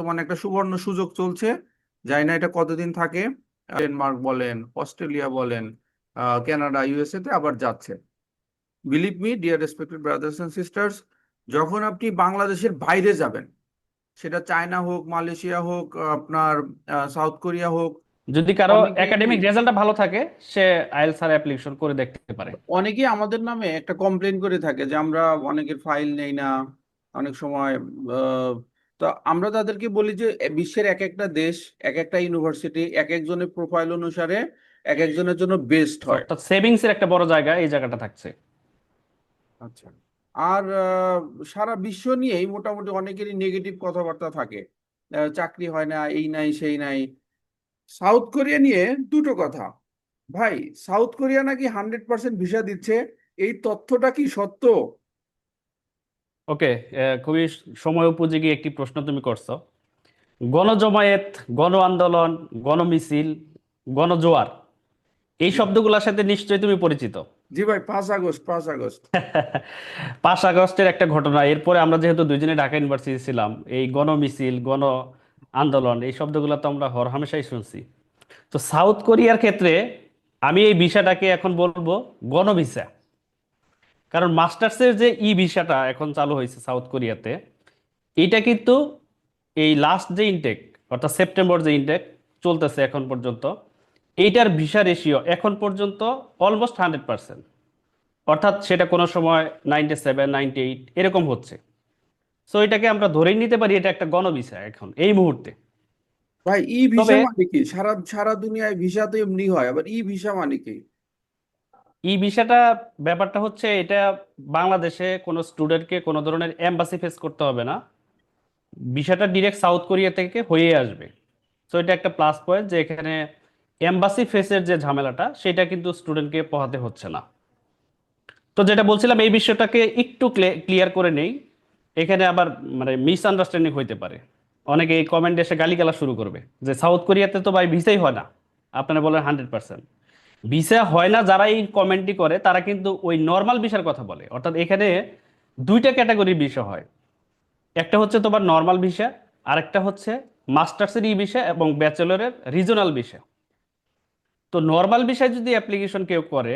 বর্তমানে একটা সুবর্ণ সুযোগ চলছে। জানি না এটা কতদিন থাকে। ডেনমার্ক বলেন অস্ট্রেলিয়া বলেন কানাডা ইউএসএ তে আবার যাচ্ছে। Believe me dear respected brothers and sisters যখন আপনি বাংলাদেশের বাইরে যাবেন সেটা চায়না হোক মালয়েশিয়া হোক আপনার সাউথ কোরিয়া হোক যদি কারও একাডেমিক রেজাল্টটা ভালো থাকে সে আইএলটিএস আর অ্যাপ্লিকেশন করে দেখতে পারে। অনেকেই আমাদের নামে একটা কমপ্লেন করে থাকে যে আমরা অনেকের ফাইল নেই না অনেক সময় তো আমরা তাদেরকে বলি যে বিশ্বের এক একটা দেশ এক একটা ইউনিভার্সিটি এক একজনের প্রোফাইল অনুসারে এক একজনের জন্য বেস্ট হয়। অর্থাৎ সেভিংস এর একটা বড় জায়গা এই জায়গাটা থাকছে। আচ্ছা। আর সারা বিশ্ব নিয়েই মোটামুটি অনেকেরই নেগেটিভ কথাবার্তা থাকে। চাকরি হয় না এই নাই সেই নাই। সাউথ কোরিয়া নিয়ে দুটো কথা। ভাই সাউথ কোরিয়া নাকি হান্ড্রেড পার্সেন্ট ভিসা দিচ্ছে? এই তথ্যটা কি সত্য? ওকে খুবই সময় উপযোগী একটি প্রশ্ন তুমি করছ। গণজমায়েত গণ আন্দোলন গণমিছিল গণজোয়ার এই শব্দগুলোর সাথে নিশ্চয়ই তুমি পরিচিত। জি ভাই পাঁচ আগস্ট পাঁচ আগস্ট। পাঁচ আগস্টের একটা ঘটনা এরপরে আমরা যেহেতু দুইজনে ঢাকা ইউনিভার্সিটি ছিলাম এই গণমিছিল গণ আন্দোলন এই শব্দগুলো তো আমরা হরহামেশাই শুনছি। তো সাউথ কোরিয়ার ক্ষেত্রে আমি এই ভিসাটাকে এখন বলব গণভিসা কারণ মাস্টার্সের যে ই ভিসাটা এখন চালু হয়েছে সাউথ কোরিয়াতে এটা কিন্তু এই লাস্ট যে ইনটেক অর্থাৎ সেপ্টেম্বর যে ইনটেক চলতেছে এখন পর্যন্ত এইটার ভিসা রেশিও এখন পর্যন্ত অলমোস্ট হান্ড্রেড পার্সেন্ট অর্থাৎ সেটা কোনো সময় নাইনটি সেভেন নাইনটি এইট এরকম হচ্ছে। সো এটাকে আমরা ধরেই নিতে পারি এটা একটা গণভিসা এখন এই মুহূর্তে। ভাই ই ভিসা মানে কি? সারা সারা দুনিয়ায় ভিসা তো এমনি হয় আবার ই ভিসা মানে কি? এই ভিসাটা ব্যাপারটা হচ্ছে এটা বাংলাদেশে কোনো স্টুডেন্টকে কোনো ধরনের এম্বাসি ফেস করতে হবে না। ভিসাটা ডিরেক্ট সাউথ কোরিয়া থেকে হয়ে আসবে। সো এটা একটা প্লাস পয়েন্ট যে এখানে এম্বাসি ফেসের যে ঝামেলাটা, সেটা কিন্তু স্টুডেন্টকে পোহাতে হচ্ছে না। তো যেটা বলছিলাম, এই বিষয়টাকে একটু ক্লিয়ার করে নেই। এখানে আবার মানে মিস আন্ডারস্ট্যান্ডিং হইতে পারে। অনেকে এই কমেন্টে এসে গালিগালা শুরু করবে যে, সাউথ কোরিয়াতে তো ভাই ভিসাই হয় না। আপনারা বলেন হান্ড্রেড পার্সেন্ট। ভিসা হয় না যারা এই কমেন্টটি করে, তারা কিন্তু ওই নর্মাল ভিসার কথা বলে। অর্থাৎ এখানে দুইটা ক্যাটাগরির ভিসা হয়। একটা হচ্ছে তোমার নর্মাল ভিসা আরেকটা হচ্ছে মাস্টার্সের ই ভিসা এবং ব্যাচেলরের রিজনাল ভিসা তো নর্মাল ভিসায় যদি অ্যাপ্লিকেশন কেউ করে,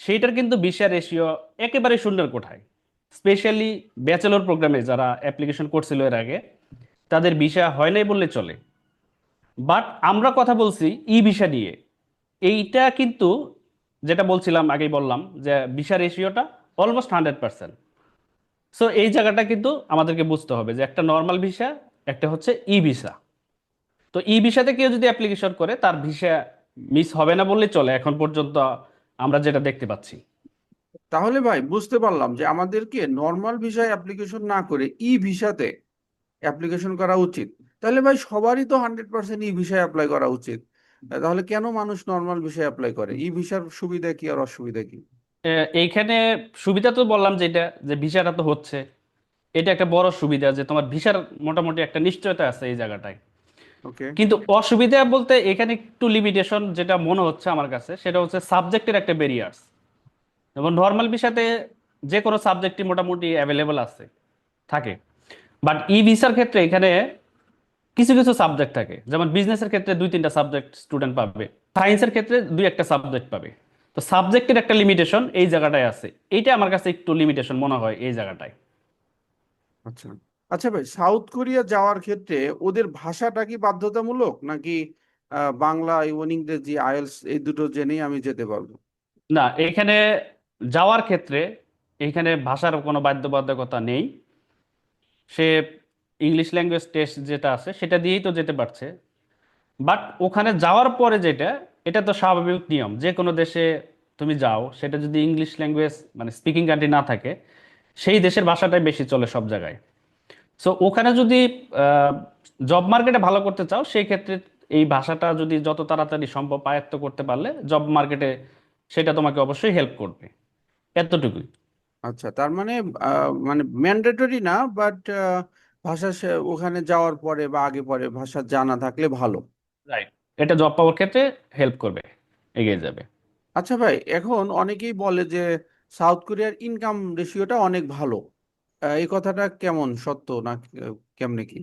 সেইটার কিন্তু ভিসা রেশিও একেবারে সুন্দর কোঠায় স্পেশালি ব্যাচেলর প্রোগ্রামে যারা অ্যাপ্লিকেশন করছিল এর আগে, তাদের ভিসা হয় নাই বললে চলে। বাট আমরা কথা বলছি ই ভিসা নিয়ে। এইটা কিন্তু যেটা বলছিলাম, আগেই বললাম যে ভিসা রেশিওটা অলমোস্ট হান্ড্রেড পার্সেন্ট সো এই জায়গাটা কিন্তু আমাদেরকে বুঝতে হবে যে একটা নর্মাল ভিসা, একটা হচ্ছে ই ভিসা তো ই ভিসাতে কেউ যদি অ্যাপ্লিকেশন করে, তার ভিসা মিস হবে না বললে চলে, এখন পর্যন্ত আমরা যেটা দেখতে পাচ্ছি। তাহলে ভাই, বুঝতে পারলাম যে আমাদেরকে নর্মাল ভিসায় অ্যাপ্লিকেশন না করে ই ভিসাতে অ্যাপ্লিকেশন করা উচিত। তাহলে ভাই, সবারই তো হান্ড্রেড পার্সেন্ট ই ভিসায় অ্যাপ্লাই করা উচিত। তাহলে কেন মানুষ নর্মাল ভিসায় অ্যাপ্লাই করে? ই ভিসার সুবিধা কি আর অসুবিধা কি? এইখানে সুবিধা তো বললাম যে এটা যে ভিসাটা তো হচ্ছে। এটা একটা বড় সুবিধা যে তোমার ভিসার মোটামুটি একটা নিশ্চয়তা আছে এই জায়গাটায়। ওকে কিন্তু অসুবিধা বলতে এখানে একটু লিমিটেশন যেটা মনে হচ্ছে আমার কাছে সেটা হচ্ছে সাবজেক্টের একটা ব্যারিয়ার্স যেমন নর্মাল ভিসাতে যে কোনো সাবজেক্টই মোটামুটি অ্যাভেলেবল আছে থাকে। বাট ই ভিসার ক্ষেত্রে এখানে কিছু কিছু সাবজেক্ট থাকে। যেমন বিজনেসের ক্ষেত্রে দুই তিনটা সাবজেক্ট স্টুডেন্ট পাবে। সায়েন্সের ক্ষেত্রে দুই একটা সাবজেক্ট পাবে। তো সাবজেক্টের একটা লিমিটেশন এই জায়গাটায় আছে। এইটা আমার কাছে একটু লিমিটেশন মনে হয় এই জায়গাটায়। আচ্ছা। আচ্ছা ভাই সাউথ কোরিয়া যাওয়ার ক্ষেত্রে ওদের ভাষাটা কি বাধ্যতামূলক? নাকি বাংলা এবং ইংরেজি আইএলস এই দুটো জেনেই আমি যেতে পারব? না এখানে যাওয়ার ক্ষেত্রে এখানে ভাষার কোনো বাধ্যবাধকতা নেই। সে ইংলিশ ল্যাঙ্গুয়েজ টেস্ট যেটা আছে, সেটা দিয়েই তো যেতে পারছে। বাট ওখানে যাওয়ার পরে যেটা, এটা তো স্বাভাবিক নিয়ম। যে কোনো দেশে তুমি যাও, সেটা যদি ইংলিশ ল্যাঙ্গুয়েজ মানে স্পিকিং কান্ট্রি না থাকে, সেই দেশের ভাষাটাই বেশি চলে সব জায়গায়। সো ওখানে যদি জব মার্কেটে ভালো করতে চাও, সেই ক্ষেত্রে এই ভাষাটা যদি যত তাড়াতাড়ি সম্ভব আয়ত্ত করতে পারলে জব মার্কেটে সেটা তোমাকে অবশ্যই হেল্প করবে। এতটুকুই। আচ্ছা তার মানে মানে ম্যান্ডেটরি না বাট ভাষা ওখানে যাওয়ার পরে বা আগে পরে ভাষা জানা থাকলে ভালো। রাইট এটা জব পাওয়ার ক্ষেত্রে হেল্প করবে এগিয়ে যাবে। আচ্ছা ভাই এখন অনেকেই বলে যে সাউথ কোরিয়ার ইনকাম রেশিওটা অনেক ভালো। এই কথাটা কেমন? সত্য না কেমনে কি?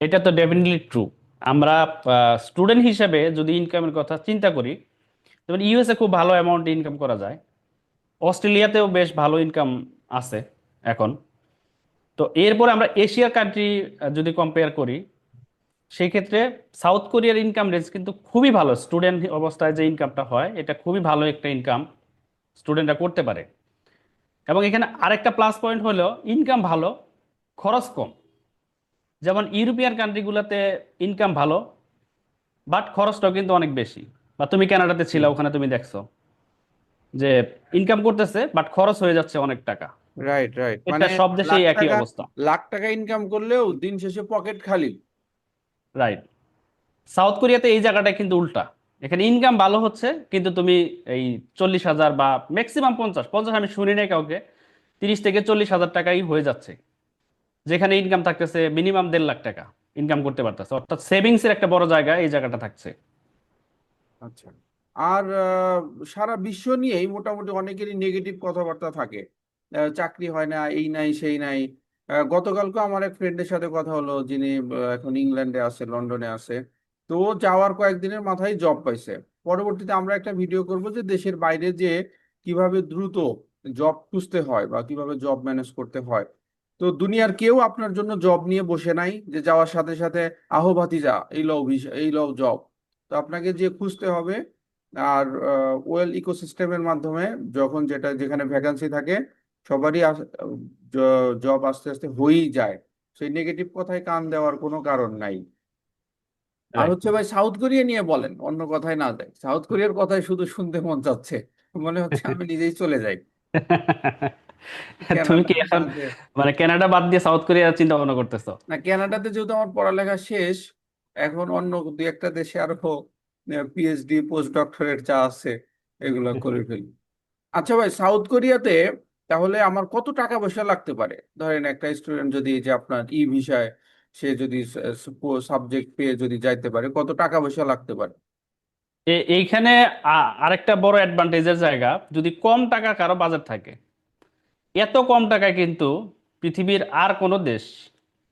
এটা তো ডেফিনেটলি ট্রু আমরা স্টুডেন্ট হিসেবে যদি ইনকামের কথা চিন্তা করি যেমন ইউএসএ খুব ভালো অ্যামাউন্ট ইনকাম করা যায়। অস্ট্রেলিয়াতেও বেশ ভালো ইনকাম আছে এখন। তো এরপরে আমরা এশিয়ার কান্ট্রি যদি কম্পেয়ার করি সেই ক্ষেত্রে সাউথ কোরিয়ার ইনকাম রেঞ্জ কিন্তু খুবই ভালো। স্টুডেন্ট অবস্থায় যে ইনকামটা হয় এটা খুবই ভালো একটা ইনকাম স্টুডেন্টরা করতে পারে। এবং এখানে আরেকটা প্লাস পয়েন্ট হলো ইনকাম ভালো খরচ কম। যেমন ইউরোপিয়ান কান্ট্রিগুলোতে ইনকাম ভালো বাট খরচটাও কিন্তু অনেক বেশি। বা তুমি কানাডাতে ছিলা ওখানে তুমি দেখছ যে ইনকাম করতেছে বাট খরচ হয়ে যাচ্ছে অনেক টাকা। রাইট রাইট এটা মানে সব দেশেই একই অবস্থা। লাখ টাকা ইনকাম করলেও দিন শেষে পকেট খালি। রাইট সাউথ কোরিয়াতে এই জায়গাটা কিন্তু উল্টা। এখানে ইনকাম ভালো হচ্ছে কিন্তু তুমি এই চল্লিশ হাজার বা ম্যাক্সিমাম পঞ্চাশ পঞ্চাশ আমি শুনি নাই কাউকে তিরিশ থেকে চল্লিশ হাজার টাকাই হয়ে যাচ্ছে। যেখানে ইনকাম থাকতেছে মিনিমাম দেড় লাখ টাকা ইনকাম করতে পারতেছে। অর্থাৎ সেভিংস এর একটা বড় জায়গা এই জায়গাটা থাকছে। আচ্ছা। আর সারা বিশ্ব নিয়েই মোটামুটি অনেকেরই নেগেটিভ কথাবার্তা থাকে। চাকরি হয় না, এই নাই, সেই নাই। গতকালকে আমার এক ফ্রেন্ডের সাথে কথা হলো, যিনি এখন ইংল্যান্ডে আছে, লন্ডনে আছে। তো যাওয়ার কয়েকদিনের মাথায় জব পাইছে। পরবর্তীতে আমরা একটা ভিডিও করব যে দেশের বাইরে যে কীভাবে দ্রুত জব খুঁজতে হয় বা কীভাবে জব ম্যানেজ করতে হয়। তো দুনিয়ার কেউ আপনার জন্য জব নিয়ে বসে নাই, যে যাওয়ার সাথে সাথে, আহো ভাতিজা, এই লও এই লও জব তো আপনাকে যে খুঁজতে হবে, আর ওয়েল ইকোসিস্টেমের মাধ্যমে যখন যেটা, যেখানে ভ্যাকান্সি থাকে সবারই জব আস্তে আস্তে হয়েই যায়। সেই নেগেটিভ কথায় কান দেওয়ার কোনো কারণ নাই। আর হচ্ছে ভাই সাউথ কোরিয়া নিয়ে বলেন অন্য কথায় না যায়। সাউথ কোরিয়ার কথাই শুধু শুনতে মন চাচ্ছে। মনে হচ্ছে আমি নিজেই চলে যাই। তুমি কি এখন মানে কানাডা বাদ দিয়ে সাউথ কোরিয়ার চিন্তা ভাবনা করতেছো? না কানাডাতে যেহেতু আমার পড়ালেখা শেষ এখন অন্য দু একটা দেশে আরও পিএইচডি পোস্ট ডক্টরেট যা আছে এগুলো করে ফেলি। আচ্ছা ভাই সাউথ কোরিয়াতে তাহলে আমার কত টাকা পয়সা লাগতে পারে? ধরেন একটা স্টুডেন্ট যদি যে আপনার ই ভিসায় সে যদি সাবজেক্ট পেয়ে যদি যাইতে পারে, কত টাকা পয়সা লাগতে পারে? এইখানে আরেকটা বড় অ্যাডভান্টেজের জায়গা, যদি কম টাকা কারও বাজেট থাকে। এত কম টাকায় কিন্তু পৃথিবীর আর কোনো দেশ,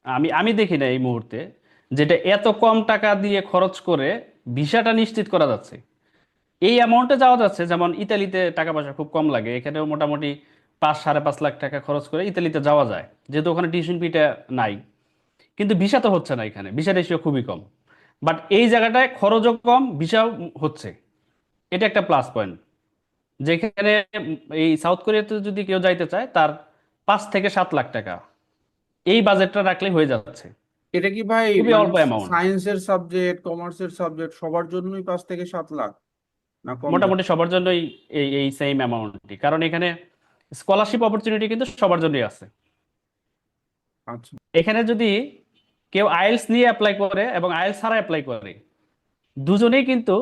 আমি আমি দেখি না এই মুহূর্তে, যেটা এত কম টাকা দিয়ে খরচ করে ভিসাটা নিশ্চিত করা যাচ্ছে। এই অ্যামাউন্টে যাওয়া যাচ্ছে, যেমন ইতালিতে টাকা পয়সা খুব কম লাগে, এখানেও মোটামুটি পাঁচ সাড়ে পাঁচ লাখ টাকা খরচ করে ইতালিতে যাওয়া যায়। যেহেতু ওখানে টিউশন ফিটা নাই। কিন্তু ভিসা তো হচ্ছে না এখানে। ভিসা রেশিও খুবই কম। বাট এই জায়গাটায় খরচও কম ভিসাও হচ্ছে। এটা একটা প্লাস পয়েন্ট যেখানে এই সাউথ কোরিয়াতে যদি কেউ যাইতে চায় তার পাঁচ থেকে সাত লাখ টাকা। এই বাজেটটা রাখলে হয়ে যাচ্ছে। এটা কি ভাই খুবই মানে অল্প অ্যামাউন্ট সায়েন্সের সাবজেক্ট কমার্সের সাবজেক্ট সবার জন্যই পাঁচ থেকে সাত লাখ? না মোটামুটি সবার জন্যই এই এই সেম অ্যামাউন্টটি কারণ এখানে স্কলারশিপ অপরচুনিটি কিন্তু সবার জন্যই আছে। আচ্ছা। এখানে যদি কেউ আইএলস নিয়ে অ্যাপ্লাই করে এবং আইএলস ছাড়া অ্যাপ্লাই করে দুজনেই কিন্তু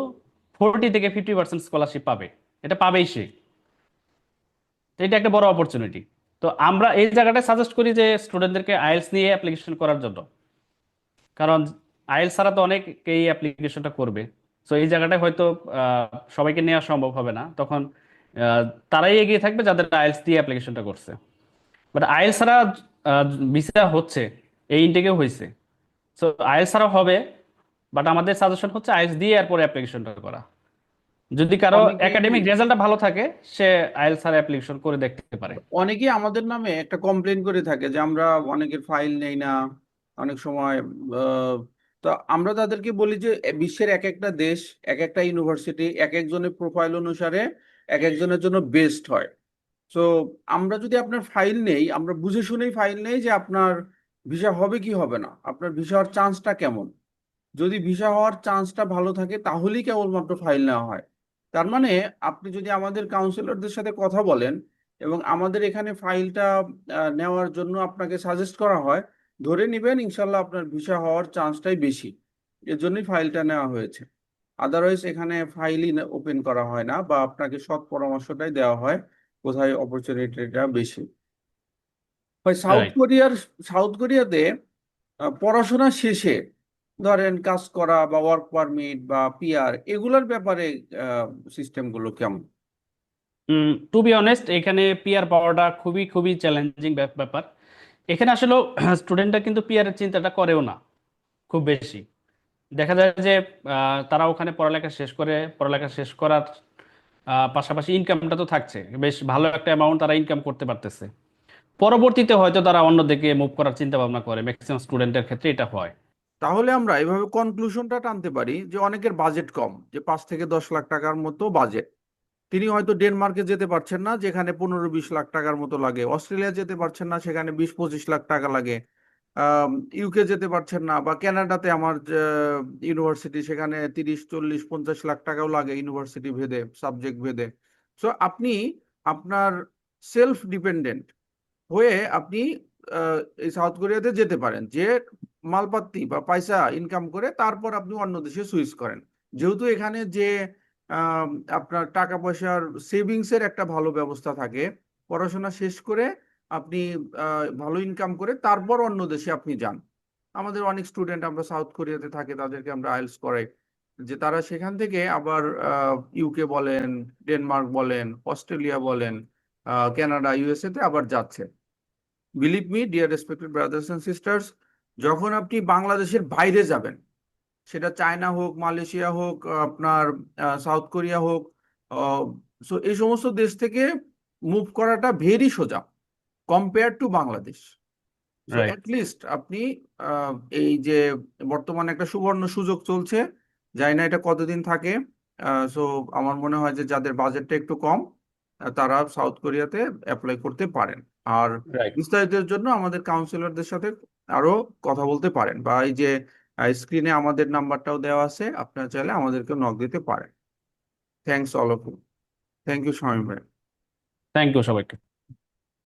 ফোরটি থেকে ফিফটি পার্সেন্ট স্কলারশিপ পাবে। এটা পাবেই সে। এটা একটা বড় অপরচুনিটি তো আমরা এই জায়গাটা সাজেস্ট করি যে স্টুডেন্টদেরকে আইএলস নিয়ে অ্যাপ্লিকেশন করার জন্য। কারণ আইএলস ছাড়া তো অনেক এই অ্যাপ্লিকেশনটা করবে। তো এই জায়গাটায় হয়তো সবাইকে নেওয়া সম্ভব হবে না। তখন তারাই এগিয়ে থাকবে যাদের আইএলস দিয়ে অ্যাপ্লিকেশনটা করছে। বাট আইএলস ছাড়া ভিসা হচ্ছে এই ইনটেকেও হয়েছে। সো আইএলস ছাড়া হবে বাট আমাদের সাজেশন হচ্ছে আইএলস দিয়ে এরপরে অ্যাপ্লিকেশনটা করা। যদি কারও একাডেমিক রেজাল্টটা ভালো থাকে সে আইএলস ছাড়া অ্যাপ্লিকেশন করে দেখতে পারে। অনেকেই আমাদের নামে একটা কমপ্লেন করে থাকে যে আমরা অনেকের ফাইল নেই না। অনেক সময় তো আমরা তাদেরকে বলি যে বিশ্বের এক একটা দেশ এক একটা ইউনিভার্সিটি এক একজনের প্রোফাইল অনুসারে এক একজনের জন্য বেস্ট হয়। তো আমরা যদি আপনার ফাইল নেই, আমরা বুঝে শুনেই ফাইল নেই যে আপনার ভিসা হবে কি হবে না। আপনার ভিসা হওয়ার চান্সটা কেমন? যদি ভিসা হওয়ার চান্সটা ভালো থাকে, তাহলেই কেবলমাত্র ফাইল নেওয়া হয়। তার মানে আপনি যদি আমাদের কাউন্সিলরদের সাথে কথা বলেন এবং আমাদের এখানে ফাইলটা নেওয়ার জন্য আপনাকে সাজেস্ট করা হয়, ধরে নেবেন ইনশাল্লাহ আপনার ভিসা হওয়ার চান্সটাই বেশি। এর জন্যই ফাইলটা নেওয়া হয়েছে। আদারওয়াইজ এখানে ফাইলই ওপেন করা হয় না বা আপনাকে সৎ পরামর্শটাই দেওয়া হয় কোথায় অপরচুনিটিটা বেশি। সাউথ কোরিয়ার সাউথ কোরিয়াতে পড়াশোনা শেষে ধরেন কাজ করা বা ওয়ার্ক পারমিট বা পিআর এগুলোর ব্যাপারে সিস্টেমগুলো কেমন? টু বি অনেস্ট এখানে পিআর পাওয়াটা খুবই খুবই চ্যালেঞ্জিং ব্যাপার। এখানে আসলে স্টুডেন্টরা কিন্তু পিআর এর চিন্তাটা করেও না খুব বেশি। দেখা যায় যে তারা ওখানে পড়ালেখা শেষ করে, পড়ালেখা শেষ করার পাশাপাশি ইনকামটা তো থাকছে। বেশ ভালো একটা অ্যামাউন্ট তারা ইনকাম করতে পারতেছে। পরবর্তীতে হয়তো তারা অন্যদিকে মুভ করার চিন্তা ভাবনা করে ম্যাক্সিমাম স্টুডেন্টের ক্ষেত্রে এটা হয়। তাহলে আমরা এভাবে কনক্লুশনটা টানতে পারি যে, অনেকের বাজেট কম, যে পাঁচ থেকে দশ লাখ টাকার মতো বাজেট তিনি হয়তো ডেনমার্কে যেতে পারছেন না, যেখানে পনেরো বিশ লাখ টাকার মতো লাগে। অস্ট্রেলিয়া যেতে পারছেন না, সেখানে বিশ পঁচিশ লাখ টাকা লাগে। ইউকে যেতে পারছেন না বা কানাডাতে আমার ইউনিভার্সিটি সেখানে তিরিশ, চল্লিশ, পঞ্চাশ লাখ টাকাও লাগে ইউনিভার্সিটি ভেদে সাবজেক্ট ভেদে। সো আপনি আপনার সেলফ ডিপেন্ডেন্ট হয়ে আপনি এই সাউথ কোরিয়াতে যেতে পারেন, যে মালপাত্তি বা পয়সা ইনকাম করে তারপর আপনি অন্য দেশে সুইচ করেন। যেহেতু এখানে যে আপনার টাকা পয়সার সেভিংসের একটা ভালো ব্যবস্থা থাকে, পড়াশোনা শেষ করে আপনি ভালো ইনকাম করে তারপর অন্য দেশে আপনি যান। আমাদের অনেক স্টুডেন্ট আমরা সাউথ কোরিয়াতে থাকে, তাদেরকে আমরা আইএলটিএস করাই। যে তারা সেখান থেকে আবার ইউকে বলেন ডেনমার্ক বলেন অস্ট্রেলিয়া বলেন কানাডা ইউএসএ তে আবার যাচ্ছে। Believe me dear respected brothers and sisters যখন আপনি বাংলাদেশের বাইরে যাবেন, সেটা চায়না হোক মালয়েশিয়া হোক, আপনার সাউথ কোরিয়া হোক সো এই সমস্ত দেশ থেকে মুভ করাটা ভেরি সোজা। Compare to Bangladesh. অ্যাটলিস্ট আপনি এই যে বর্তমানে একটা সুবর্ণ সুযোগ চলছে। জানি না এটা কতদিন থাকে। সো আমার মনে হয় যে যাদের বাজেটটা একটু কম তারা সাউথ কোরিয়াতে অ্যাপ্লাই করতে পারেন। আর বিস্তারিতের জন্য আমাদের কাউন্সিলরদের সাথে আরও কথা বলতে পারেন বা এই যে স্ক্রিনে আমাদের নাম্বারটাও দেওয়া আছে। আপনারা চাইলে আমাদেরকে নক দিতে পারেন। Thanks all of you thank you Shamim ভাই থ্যাংক ইউ সবাইকে।